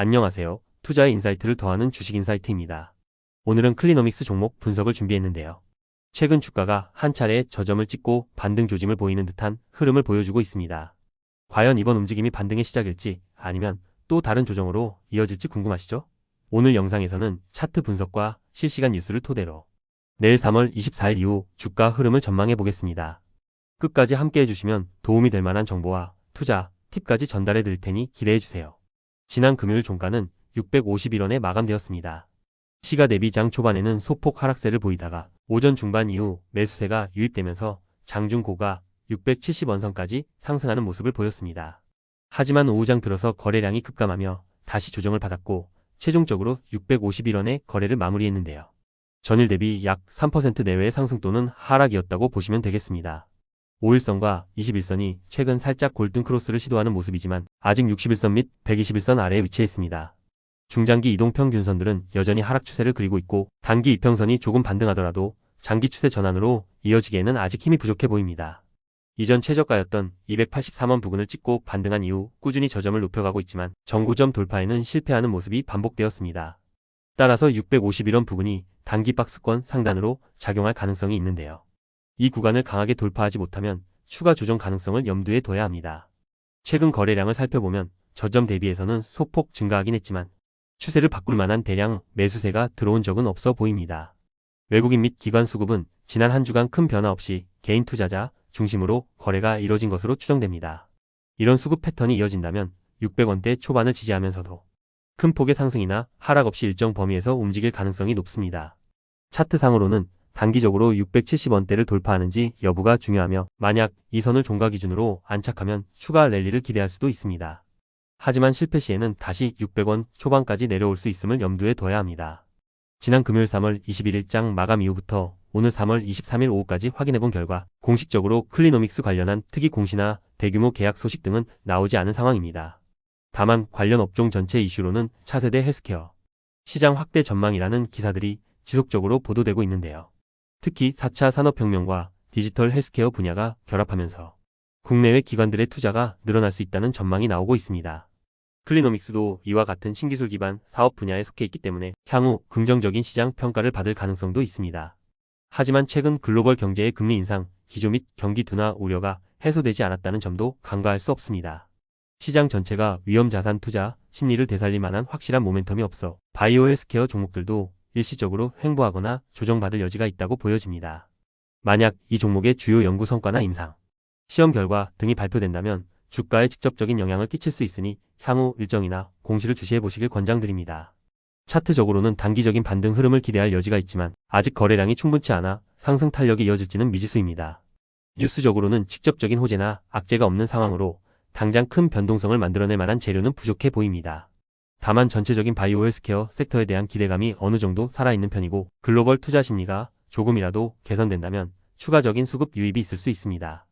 안녕하세요. 투자의 인사이트를 더하는 주식 인사이트입니다. 오늘은 클리노믹스 종목 분석을 준비했는데요. 최근 주가가 한 차례 저점을 찍고 반등 조짐을 보이는 듯한 흐름을 보여주고 있습니다. 과연 이번 움직임이 반등의 시작일지 아니면 또 다른 조정으로 이어질지 궁금하시죠? 오늘 영상에서는 차트 분석과 실시간 뉴스를 토대로 내일 3월 24일 이후 주가 흐름을 전망해 보겠습니다. 끝까지 함께 해주시면 도움이 될 만한 정보와 투자, 팁까지 전달해 드릴 테니 기대해 주세요. 지난 금요일 종가는 651원에 마감되었습니다. 시가 대비 장 초반에는 소폭 하락세를 보이다가 오전 중반 이후 매수세가 유입되면서 장중 고가 670원 선까지 상승하는 모습을 보였습니다. 하지만 오후장 들어서 거래량이 급감하며 다시 조정을 받았고 최종적으로 651원에 거래를 마무리했는데요. 전일 대비 약 3% 내외의 상승 또는 하락이었다고 보시면 되겠습니다. 5일선과 21선이 최근 살짝 골든 크로스를 시도하는 모습이지만 아직 61선 및 121선 아래에 위치해 있습니다. 중장기 이동 평균선들은 여전히 하락 추세를 그리고 있고 단기 이평선이 조금 반등하더라도 장기 추세 전환으로 이어지기에는 아직 힘이 부족해 보입니다. 이전 최저가였던 283원 부근을 찍고 반등한 이후 꾸준히 저점을 높여가고 있지만 정고점 돌파에는 실패하는 모습이 반복되었습니다. 따라서 651원 부근이 단기 박스권 상단으로 작용할 가능성이 있는데요. 이 구간을 강하게 돌파하지 못하면 추가 조정 가능성을 염두에 둬야 합니다. 최근 거래량을 살펴보면 저점 대비해서는 소폭 증가하긴 했지만 추세를 바꿀 만한 대량 매수세가 들어온 적은 없어 보입니다. 외국인 및 기관 수급은 지난 한 주간 큰 변화 없이 개인 투자자 중심으로 거래가 이뤄진 것으로 추정됩니다. 이런 수급 패턴이 이어진다면 600원대 초반을 지지하면서도 큰 폭의 상승이나 하락 없이 일정 범위에서 움직일 가능성이 높습니다. 차트상으로는 단기적으로 670원대를 돌파하는지 여부가 중요하며 만약 이 선을 종가 기준으로 안착하면 추가 랠리를 기대할 수도 있습니다. 하지만 실패 시에는 다시 600원 초반까지 내려올 수 있음을 염두에 둬야 합니다. 지난 금요일 3월 21일 장 마감 이후부터 오늘 3월 23일 오후까지 확인해 본 결과 공식적으로 클리노믹스 관련한 특이 공시나 대규모 계약 소식 등은 나오지 않은 상황입니다. 다만 관련 업종 전체 이슈로는 차세대 헬스케어, 시장 확대 전망이라는 기사들이 지속적으로 보도되고 있는데요. 특히 4차 산업혁명과 디지털 헬스케어 분야가 결합하면서 국내외 기관들의 투자가 늘어날 수 있다는 전망이 나오고 있습니다. 클리노믹스도 이와 같은 신기술 기반 사업 분야에 속해 있기 때문에 향후 긍정적인 시장 평가를 받을 가능성도 있습니다. 하지만 최근 글로벌 경제의 금리 인상, 기조 및 경기 둔화 우려가 해소되지 않았다는 점도 간과할 수 없습니다. 시장 전체가 위험 자산 투자 심리를 되살릴 만한 확실한 모멘텀이 없어 바이오 헬스케어 종목들도 일시적으로 횡보하거나 조정받을 여지가 있다고 보여집니다. 만약 이 종목의 주요 연구 성과나 임상, 시험 결과 등이 발표된다면 주가에 직접적인 영향을 끼칠 수 있으니 향후 일정이나 공시를 주시해 보시길 권장드립니다. 차트적으로는 단기적인 반등 흐름을 기대할 여지가 있지만 아직 거래량이 충분치 않아 상승 탄력이 이어질지는 미지수입니다. 뉴스적으로는 직접적인 호재나 악재가 없는 상황으로 당장 큰 변동성을 만들어낼 만한 재료는 부족해 보입니다. 다만 전체적인 바이오 헬스케어 섹터에 대한 기대감이 어느 정도 살아있는 편이고 글로벌 투자 심리가 조금이라도 개선된다면 추가적인 수급 유입이 있을 수 있습니다.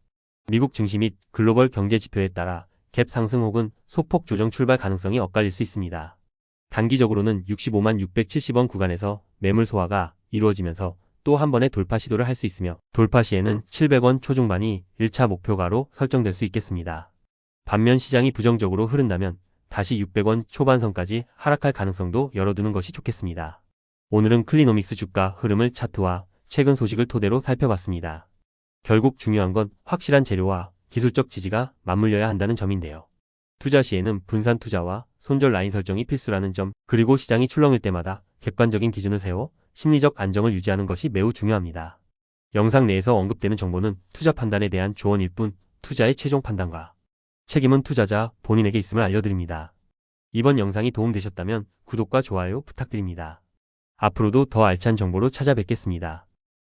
미국 증시 및 글로벌 경제 지표에 따라 갭 상승 혹은 소폭 조정 출발 가능성이 엇갈릴 수 있습니다. 단기적으로는 65만 670원 구간에서 매물 소화가 이루어지면서 또 한 번의 돌파 시도를 할 수 있으며 돌파 시에는 700원 초중반이 1차 목표가로 설정될 수 있겠습니다. 반면 시장이 부정적으로 흐른다면 다시 600원 초반선까지 하락할 가능성도 열어두는 것이 좋겠습니다. 오늘은 클리노믹스 주가 흐름을 차트와 최근 소식을 토대로 살펴봤습니다. 결국 중요한 건 확실한 재료와 기술적 지지가 맞물려야 한다는 점인데요. 투자 시에는 분산 투자와 손절 라인 설정이 필수라는 점, 그리고 시장이 출렁일 때마다 객관적인 기준을 세워 심리적 안정을 유지하는 것이 매우 중요합니다. 영상 내에서 언급되는 정보는 투자 판단에 대한 조언일 뿐 투자의 최종 판단과 책임은 투자자 본인에게 있음을 알려드립니다. 이번 영상이 도움되셨다면 구독과 좋아요 부탁드립니다. 앞으로도 더 알찬 정보로 찾아뵙겠습니다.